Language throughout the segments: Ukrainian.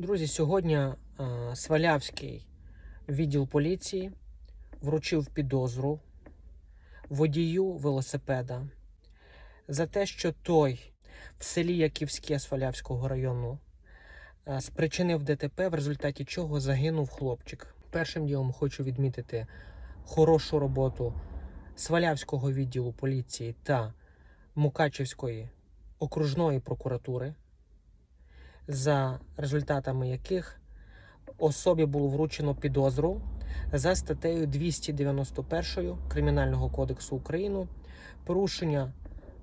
Друзі, сьогодні е, Свалявський відділ поліції вручив підозру водію велосипеда за те, що той в селі Яківське Свалявського району е, спричинив ДТП, в результаті чого загинув хлопчик. Першим ділом хочу відмітити хорошу роботу Свалявського відділу поліції та Мукачівської окружної прокуратури за результатами яких особі було вручено підозру за статтею 291 Кримінального кодексу України порушення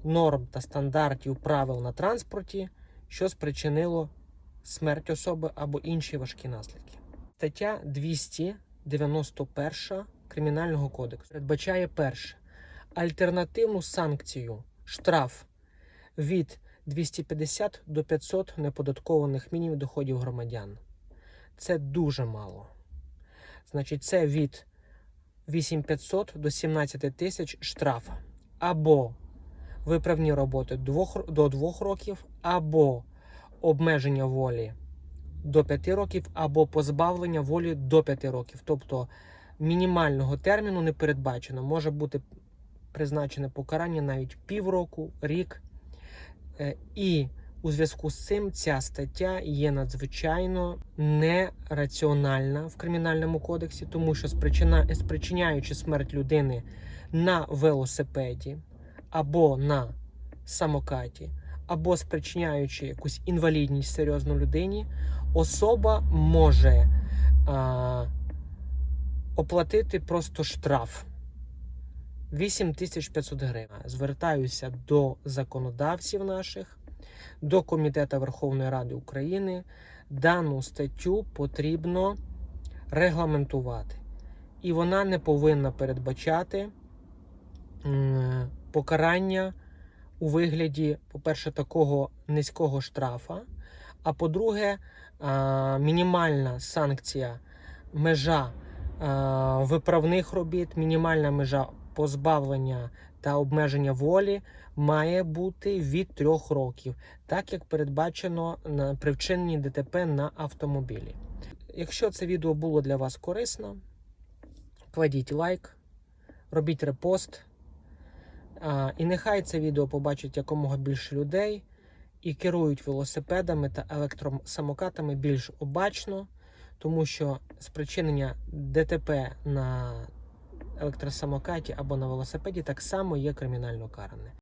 норм та стандартів правил на транспорті, що спричинило смерть особи або інші важкі наслідки. Стаття 291 Кримінального кодексу передбачає перше альтернативну санкцію штраф від 250 до 500 неподаткованих мінімумів доходів громадян. Це дуже мало. Значить, це від 8500 до 17 тисяч штраф. Або виправні роботи до 2 років, або обмеження волі до 5 років, або позбавлення волі до 5 років. Тобто мінімального терміну не передбачено. Може бути призначене покарання навіть півроку, рік. Е, І у зв'язку з цим ця стаття є надзвичайно нераціональна в кримінальному кодексі, тому що спричина, спричиняючи смерть людини на велосипеді або на самокаті, або спричиняючи якусь інвалідність серйозну людині, особа може а, оплатити просто штраф. 8500 гривень. Звертаюся до законодавців наших, до Комітету Верховної Ради України. Дану статтю потрібно регламентувати. І вона не повинна передбачати покарання у вигляді, по-перше, такого низького штрафа. А по-друге, мінімальна санкція, межа виправних робіт, мінімальна межа позбавлення та обмеження волі має бути від трьох років, так як передбачено на вчиненні ДТП на автомобілі. Якщо це відео було для вас корисно, кладіть лайк, робіть репост. І нехай це відео побачить якомога більше людей і керують велосипедами та електросамокатами більш обачно, тому що спричинення ДТП на електросамокаті або на велосипеді так само є кримінально каране.